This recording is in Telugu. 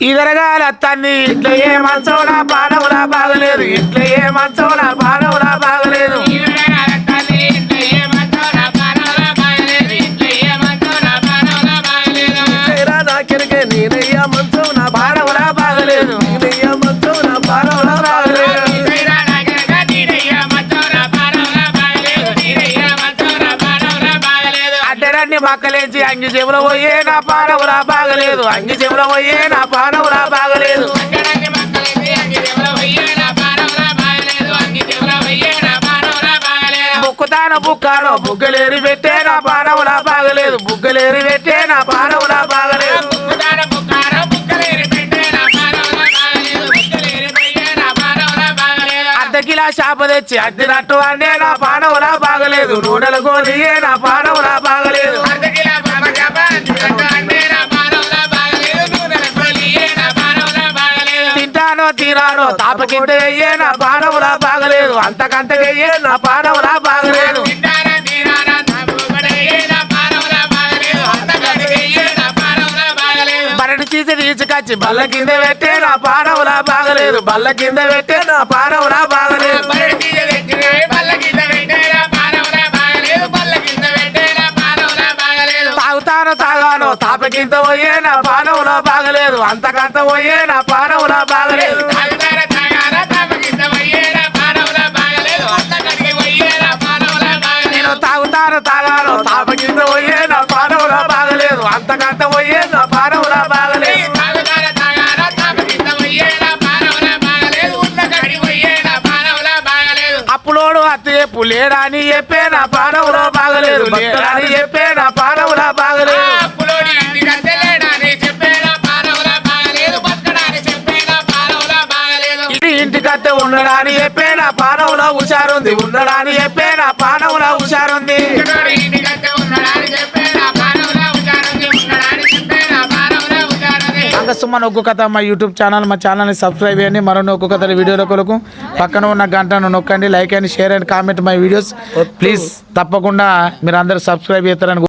ఇదరగాల తన్ని ఇట్లా ఏ మంచం పానవులా బాగలేదు. ఇట్లా ఏ మంచం పానవులా బాగలేదు. అడ్డరాన్ని మక్కలేంచి అంగి చెవుల పోయే నా పానవులా బాగలేదు. అంగి చెవుల పోయే నా పానవులా బాగలేదు. బుక్కుతాను బుక్కాను బుగ్గలేరి పెట్టే నా పానవులా బాగలేదు. బుగ్గలేరి పెట్టే నా పానవులా బాగలేదు. అర్ధ చేప తెచ్చి అద్దినట్టు అంటే నా పానవులా బాగలేదు. నూడలు గోలియే నా పానవులా తీరాను. తీరానో తాపకింత నా పానవులా బాగలేదు. అంతకంతకయ్యే నా పానవులా బాగలేదు. తీసి తీసుకొచ్చి బల్ల కింద పెట్టే నా పానవులా బాగలేదు. బల్ల కింద పెట్టే నా పానవులా బాగలేదు. తాగాను తాగాను. తాపకింత పోయే నా పానవులో బాగలేదు. అంతకంత పోయే నా పానవులో బాగలేదు. చెప్పు లేడా అని చెప్పే నా పానవులో బాగలేదు. లేడా అని చెప్పే నా పానవులా బాగలేదు ఇంటికత్తే ఉండడాని చెప్పే నా పానవులో హుషారుంది ఉండడాని చెప్పే నా పానవులో హుషారుంది అంగసుమ నొక్కు కథ మా యూట్యూబ్ ఛానల్ మా ఛానల్ని సబ్స్క్రైబ్ చేయండి. మరో నొక్కు కథల వీడియోల కొరకు పక్కన ఉన్న గంటను నొక్కండి like and share and comment my videos please తప్పకుండా మీరు అందరూ సబ్స్క్రైబ్ చేస్తారని